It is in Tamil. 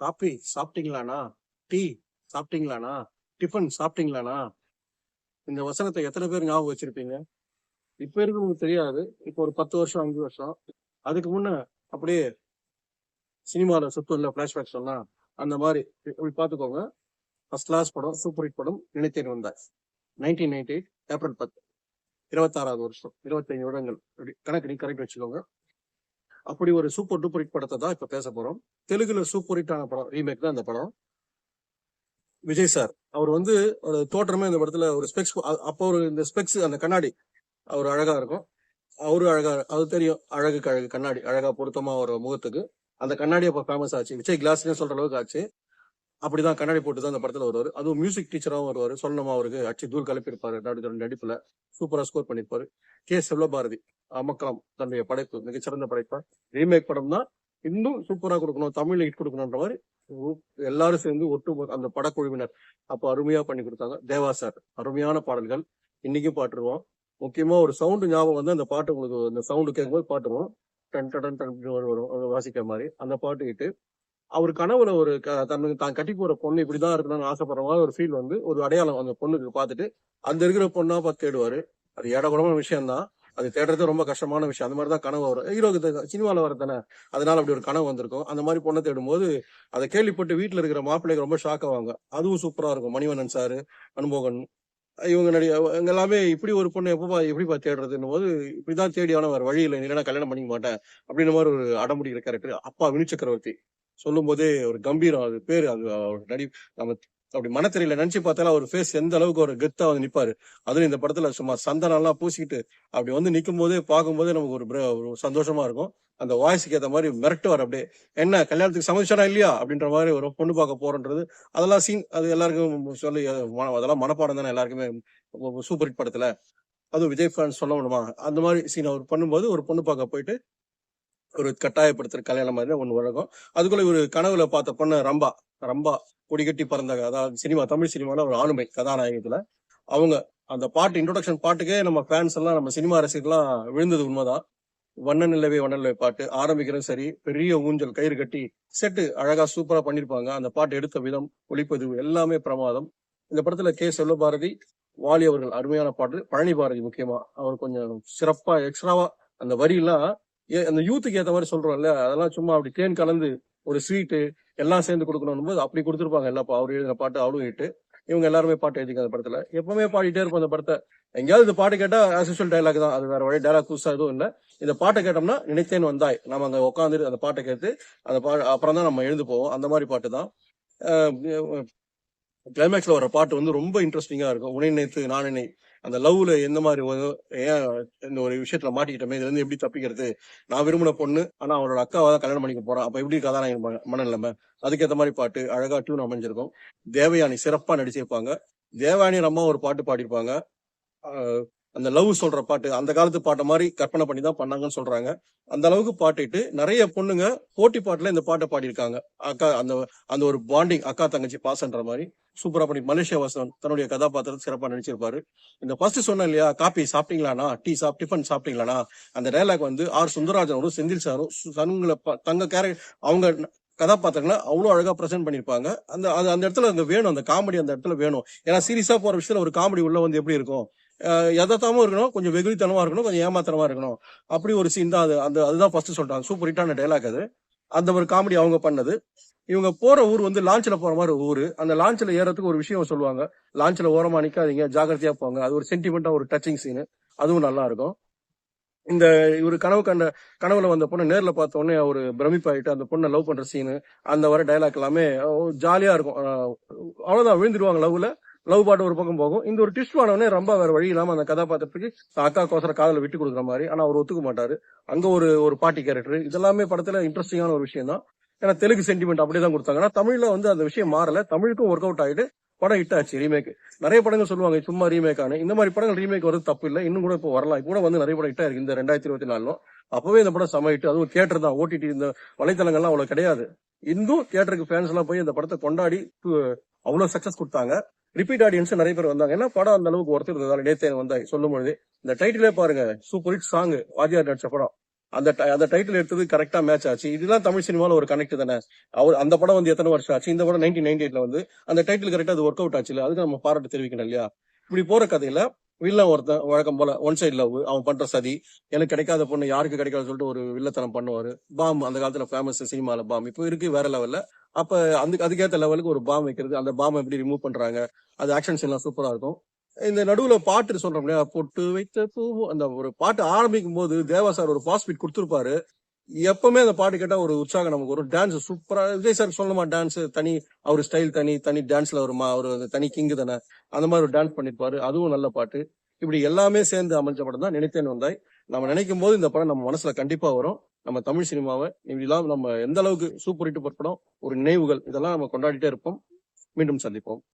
காஃபி சாப்பிட்டீங்களாண்ணா? டீ சாப்பிட்டீங்களாண்ணா? டிஃபன் சாப்பிட்டீங்களாண்ணா? இந்த வசனத்தை எத்தனை பேர் ஞாபகம் வச்சிருப்பீங்க? இப்ப இருக்கிறவங்களுக்கு தெரியாது. இப்போ ஒரு பத்து வருஷம் அஞ்சு வருஷம். அதுக்கு முன்ன அப்படியே சினிமாவில் சுத்தம் இல்லை ஃபிளாஷ்பேக் சொன்னா அந்த மாதிரி இப்படி பார்த்துக்கோங்க. ஃபர்ஸ்ட் கிளாஸ் படம் சூப்பர் ஹிட் படம் நினைத்தேன் வந்தாய் நைன்டீன் நைன்டி எயிட் ஏப்ரல் பத்து இருபத்தாறாவது வருஷம் இருபத்தைந்து வருடங்கள். அப்படி கணக்கு நீ கரெக்ட் வச்சுக்கோங்க. அப்படி ஒரு சூப்பர் டூப்பர் ஹிட் படத்தை தான் இப்ப பேச போறோம். தெலுங்குல சூப்பர் ஹிட் ஆன படம் ரீமேக் தான் இந்த படம். விஜய் சார் அவர் வந்து ஒரு தோற்றமே இந்த படத்துல ஒரு ஸ்பெக்ஸ் அப்போ ஒரு இந்த ஸ்பெக்ஸ் அந்த கண்ணாடி அவர் அழகா இருக்கும். அவரு அழகா அது தெரியும் அழகுக்கு அழகு கண்ணாடி அழகா பொருத்தமா ஒரு முகத்துக்கு. அந்த கண்ணாடி அப்ப ஃபேமஸ் ஆச்சு. விஜய் கிளாஸ்னே சொல்ற அளவுக்கு ஆச்சு. அப்படிதான் கண்ணாடி போட்டு தான் அந்த படத்துல வருவார் அதுவும் மியூசிக் டீச்சராகவும் வருவார் சொல்லணுமா அவருக்கு அச்சு தூள் கலப்பிருப்பாரு நடு நடிப்புல சூப்பரா ஸ்கோர் பண்ணிருப்பாரு கே செல்வபாரதி அமக்கலாம் தன்னுடைய படைப்பு மிகச்சிறந்த படைப்பா ரீமேக் படம் தான் இன்னும் சூப்பரா கொடுக்கணும் தமிழ்ல ஹிட் கொடுக்கணுன்ற மாதிரி எல்லாரும் சேர்ந்து ஒட்டு அந்த படக்குழுவினர் அப்ப அருமையா பண்ணி கொடுத்தாங்க தேவா சார் அருமையான பாடல்கள் இன்னைக்கும் பாட்டுருவோம் முக்கியமா ஒரு சவுண்டு ஞாபகம் வந்து அந்த பாட்டு உங்களுக்கு அந்த சவுண்டு கேட்கும்போது பாட்டுருவோம் டன் டன் டன் வரும் வாசிக்கிற மாதிரி அந்த பாட்டு கிட்டு அவர் கனவுல ஒரு க- தன்னுக்கு தான் கட்டி போற பொண்ணு இப்படிதான் இருக்கணும்னு ஆசைப்படுற மாதிரி ஒரு ஃபீல் வந்து ஒரு அடையாளம் அந்த பொண்ணுக்கு பார்த்துட்டு அந்த இருக்கிற பொண்ணா பார்த்து தேடுவாரு. அது ஏடகுடமான விஷயம் தான் அது தேடுறது ரொம்ப கஷ்டமான விஷயம். அந்த மாதிரி தான் கனவு வரும். ஹீரோக்கு சினிமாவில் வரதானே அதனால அப்படி ஒரு கனவு வந்திருக்கும். அந்த மாதிரி பொண்ணை தேடும்போது அதை கேள்விப்பட்டு வீட்டில் இருக்கிற மாப்பிள்ளைக்கு ரொம்ப ஷாக் ஆவாங்க அதுவும் சூப்பராக இருக்கும். மணிவண்ணன் சார் அனுபவன் இவங்க நடி இவங்க எல்லாமே இப்படி ஒரு பொண்ணு எப்பப்பா எப்படிப்பா தேடுறதுன்னு போது இப்படிதான் தேடி ஆனால் வேறு வழி இல்லை இல்லைன்னா கல்யாணம் பண்ணிக்க மாட்டேன். அப்படின்ற மாதிரி ஒரு அடமுடிக்கிற கேரக்டர் அப்பா வினு சக்கரவர்த்தி சொல்லும் போதே ஒரு கம்பீரம் அது பேர் அது அவர் நடி நம்ம அப்படி மனத்திரையில நினைச்சு பார்த்தாலும் அவர் ஃபேஸ் எந்த அளவுக்கு ஒரு கெத்தா வந்து நிப்பாரு. அதுவும் இந்த படத்துல சும்மா சந்தனம் எல்லாம் பூசிக்கிட்டு அப்படி வந்து நிற்கும் போதே பார்க்கும் போதே நமக்கு ஒரு ஒரு சந்தோஷமா இருக்கும். அந்த வாய்ஸுக்கு ஏற்ற மாதிரி மிரட்டுவார் அப்படியே. என்ன கல்யாணத்துக்கு சமைச்சானா இல்லையா? அப்படின்ற மாதிரி ஒரு பொண்ணு பார்க்க போறன்றது. அதெல்லாம் சீன் அது எல்லாருக்கும் சொல்லி அதெல்லாம் மனப்பாடம் தானே எல்லாருக்குமே. சூப்பர் ஹிட் படத்துல. அதுவும் விஜய் ஃபேன் சொல்ல முடியுமா அந்த மாதிரி சீன் அவர் பண்ணும்போது ஒரு பொண்ணு பார்க்க போயிட்டு ஒரு கட்டாயப்படுத்துற கல்யாணம் மாதிரி ஒன்று வழக்கம் அதுக்குள்ள ஒரு கனவுல பார்த்த பொண்ணு ரம்பா. ரம்பா. கொடிகட்டி பிறந்த அதாவது சினிமா தமிழ் சினிமால ஒரு ஆளுமை கதாநாயகத்துல. அவங்க அந்த பாட்டு இன்ட்ரோடக்ஷன் பாட்டுக்கே நம்ம ஃபேன்ஸ் எல்லாம் நம்ம சினிமா ரசிகர்லாம் விழுந்தது உண்மைதான். வண்ண நிலவே வண்ண நிலவே பாட்டு. ஆரம்பிக்கிறது சரி பெரிய ஊஞ்சல் கயிறு கட்டி செட்டு அழகா சூப்பரா பண்ணிருப்பாங்க. அந்த பாட்டு எடுத்த விதம் ஒளிப்பதிவு எல்லாமே பிரமாதம். இந்த படத்துல கே செல்வபாரதி வாலி அவர்கள் அருமையான பாட்டு. பழனி பாரதி முக்கியமா. அவர் கொஞ்சம் சிறப்பா எக்ஸ்ட்ராவா அந்த வரியெல்லாம் அந்த யூத்துக்கு ஏத்த மாதிரி சொல்றோம்ல அதெல்லாம் சும்மா அப்படி தேன் கலந்து ஒரு ஸ்வீட்டு எல்லாம் சேர்ந்து கொடுக்கணும் போது அப்படி கொடுத்துருப்பாங்க. எல்லா பா- அவர் எழுதின பாட்டு அவரும் ஹிட்டு இவங்க எல்லாருமே பாட்டு எழுதிக்க அந்த படத்துல. எப்பவுமே பாடிட்டே இருப்போம் அந்த படத்தை. எங்கேயாவது இந்த பாட்டு கேட்டா ஆஸ் டைலாக் தான். அது வேற வழி டைலாக் புதுசா எதுவும் இல்ல. இந்த பாட்டை கேட்டோம்னா நினைத்தேன் வந்தாய். நம்ம அங்க உட்காந்து அந்த பாட்டை கேட்டு அந்த பா அப்புறம் தான் நம்ம எழுந்து போவோம். அந்த மாதிரி பாட்டு தான். கிளைமேக்ஸ்ல வர பாட்டு வந்து ரொம்ப இன்ட்ரெஸ்டிங்கா இருக்கும். உனை நினைத்து நான் நினை அந்த லவ்ல எந்த மாதிரி ஒரு- ஏன் இந்த ஒரு விஷயத்துல மாட்டிக்கிட்டோமே இதுல இருந்து எப்படி தப்பிக்கிறது? நான் விரும்பின பொண்ணு ஆனா அவரோட அக்காவை தான் கல்யாணம் பண்ணிக்க போறான் அப்ப எப்படி கதாநாயகன் மனநிலைமை. அதுக்கேற்ற மாதிரி பாட்டு அழகா டியூன் அமைஞ்சிருக்கும். தேவயானி சிறப்பா நடிச்சிருப்பாங்க. தேவயானி அம்மா ஒரு பாட்டு பாடியிருப்பாங்க. அந்த லவ் சொல்ற பாட்டு அந்த காலத்து பாட்டை மாதிரி கற்பனை பண்ணி தான் பண்ணாங்கன்னு சொல்றாங்க. அந்த அளவுக்கு பாட்டிட்டு நிறைய பொண்ணுங்க போட்டி பாட்டுல இந்த பாட்டை பாடியிருக்காங்க. அக்கா அந்த அந்த ஒரு பாண்டிங் அக்கா தங்கச்சி பாசன்ற மாதிரி சூப்பரா பண்ணி மலேசியா வாசன் தன்னுடைய கதாபாத்திரத்தை சிறப்பா நடிச்சிருப்பாரு. இந்த ஃபர்ஸ்ட் சொன்னேன் இல்லையா காபி சாப்பிட்டீங்களாண்ணா? டீ சாப் டிஃபன் சாப்பிட்டீங்களாண்ணா? அந்த டைலாக் வந்து ஆர் சுந்தரராஜனும் செந்தில் சாரும் சு- தங்களை தங்க கேர அவங்க கதாபாத்திரங்களை அவ்வளோ அழகா ப்ரெசென்ட் பண்ணிருப்பாங்க அந்த அது அந்த இடத்துல அங்க வேணும் அந்த காமெடி அந்த இடத்துல வேணும். ஏன்னா சீரியஸா போற விஷயத்துல ஒரு காமெடி உள்ள வந்து எப்படி இருக்கும்? எதத்தாமும் இருக்கணும் கொஞ்சம் வெகுளித்தனமா இருக்கணும் கொஞ்சம் ஏமாத்தனமா இருக்கணும். அப்படி ஒரு சீன் தான் அது. அந்த அதுதான் ஃபர்ஸ்ட் சொல்றாங்க. சூப்பர் ஹிட்டான டைலாக் அது. அந்த ஒரு காமெடி அவங்க பண்ணது. இவங்க போற ஊர் வந்து லான்ச்ல போற மாதிரி ஒரு அந்த லான்ச்ல ஏறதுக்கு ஒரு விஷயம் சொல்லுவாங்க. லான்ச்ல ஓரமா நிக்காதீங்க ஜாகிரதையா போங்க. அது ஒரு சென்டிமெண்டா ஒரு டச்சிங் சீனு அதுவும் நல்லா இருக்கும். இந்த இவரு கனவு கண்ட கனவுல வந்த பொண்ணை நேர்ல பார்த்த உடனே அவரு பிரமிப்பாயிட்டு அந்த பொண்ணை லவ் பண்ற சீனு அந்த வர டைலாக் எல்லாமே ஜாலியா இருக்கும். அவ்வளவுதான். விழுந்துருவாங்க லவ்ல லவ் பாட்டு ஒரு பக்கம் போகும். இந்த ஒரு டிஸ்ட் ஆனவனே ரொம்ப வேற வழி இல்லாம அந்த கதாபாத்திரத்துக்கு அக்கா கோசர காதல விட்டு கொடுக்குற மாதிரி. ஆனா அவர் ஒத்துக்க மாட்டாரு. அங்க ஒரு ஒரு பாட்டி கேரக்டர் இதெல்லாமே படத்துல இன்ட்ரெஸ்டிங்கான ஒரு விஷயம் தான். ஏன்னா தெலுங்கு சென்டிமெண்ட் அப்படியே தான் கொடுத்தாங்க. ஆனா தமிழ்ல வந்து அந்த விஷயம் மாறல. தமிழுக்கும் ஒர்க் அவுட் ஆயிட்டு படம் ஹிட் ஆச்சு ரீமேக் நிறைய படங்கள் சொல்லுவாங்க சும்மா ரீமேக் ஆனு. இந்த மாதிரி படங்கள் ரீமேக் வரது தப்பு இல்லை. இன்னும் கூட இப்போ வரலாம். கூட வந்து நிறைய படம் ஹிட் ஆயிருக்கு இந்த ரெண்டாயிரத்தி இருபத்தி நாலும் அப்பவே இந்த படம் செம ஹிட் அதுவும் தியேட்டர் தான். ஓடிடி இந்த வலைத்தளங்கள்லாம் அவ்வளவு கிடையாது. இன்னும் தியேட்டருக்கு ஃபேன்ஸ் எல்லாம் போய் இந்த படத்தை கொண்டாடி அவ்வளவு சக்சஸ் கொடுத்தாங்க. ரிப்பீட் ஆடியன்ஸ் நிறைய பேர் வந்தாங்க. ஏன்னா படம் அந்த அளவுக்கு ஒருத்தர் இருந்ததால நேத்தே வந்தாய் சொல்லும் பொழுது இந்த டைட்டிலே பாருங்க. சூப்பர் ஹிட் சாங் வாத்தியார் நடிச்ச படம். அந்த அந்த டைட்டில் எடுத்தது கரெக்டா மேட்ச் ஆச்சு. இதெல்லாம் தமிழ் சினிமாவில் ஒரு கனெக்ட் தானே? அவர் அந்த படம் வந்து எத்தனை வருஷம் ஆச்சு? இந்த படம் நைன்டீன் நைன்டி எயிட்ல வந்து அந்த டைட்டில் கரெக்டா அது ஒர்க் அவுட் ஆச்சு அதுக்கு நம்ம பாராட்டு தெரிவிக்கணும் இல்லையா? இப்படி போற கதையில வில்லன் ஒருத்தன் வழக்கம் போல ஒன் சைடு லவ் அவன் பண்ற சதி எனக்கு கிடைக்காத பொண்ணு யாருக்கு கிடைக்காத சொல்லிட்டு ஒரு வில்லத்தனம் பண்ணுவாரு. பாம் அந்த காலத்துல ஃபேமஸ் சினிமால பாம். இப்போ இருக்கு வேற லெவல்ல அப்ப அந்த அதுக்கேற்ற லெவலுக்கு ஒரு பாம் வைக்கிறது அந்த பாம் எப்படி ரிமூவ் பண்றாங்க அது ஆக்ஷன்ஸ் எல்லாம் சூப்பரா இருக்கும். இந்த நடுவுல பாட்டு சொல்றோம் இல்லையா பொட்டு வைத்த பூ அந்த ஒரு பாட்டு ஆரம்பிக்கும் போது தேவா சார் ஒரு பாஸ்பீட் கொடுத்துருப்பாரு. எப்பவுமே அந்த பாட்டு கேட்டா ஒரு உற்சாகம் நமக்கு வரும். டான்ஸ் சூப்பரா விஜய் சார் சொல்லணுமா டான்ஸ் தனி அவர் ஸ்டைல் தனி தனி டான்ஸ்ல வருமா அவர் தனி கிங்கு தானே அந்த மாதிரி ஒரு டான்ஸ் பண்ணிருப்பாரு. அதுவும் நல்ல பாட்டு. இப்படி எல்லாமே சேர்ந்து அமைஞ்ச படம் தான் நினைத்தேன் வந்தாய். நம்ம நினைக்கும் போது இந்த படம் நம்ம மனசுல கண்டிப்பா வரும். நம்ம தமிழ் சினிமாவை இப்படிலாம் நம்ம எந்த அளவுக்கு சூப்பர் ஹிட் படம் ஒரு நினைவுகள் இதெல்லாம் நம்ம கொண்டாடிட்டே இருப்போம். மீண்டும் சந்திப்போம்.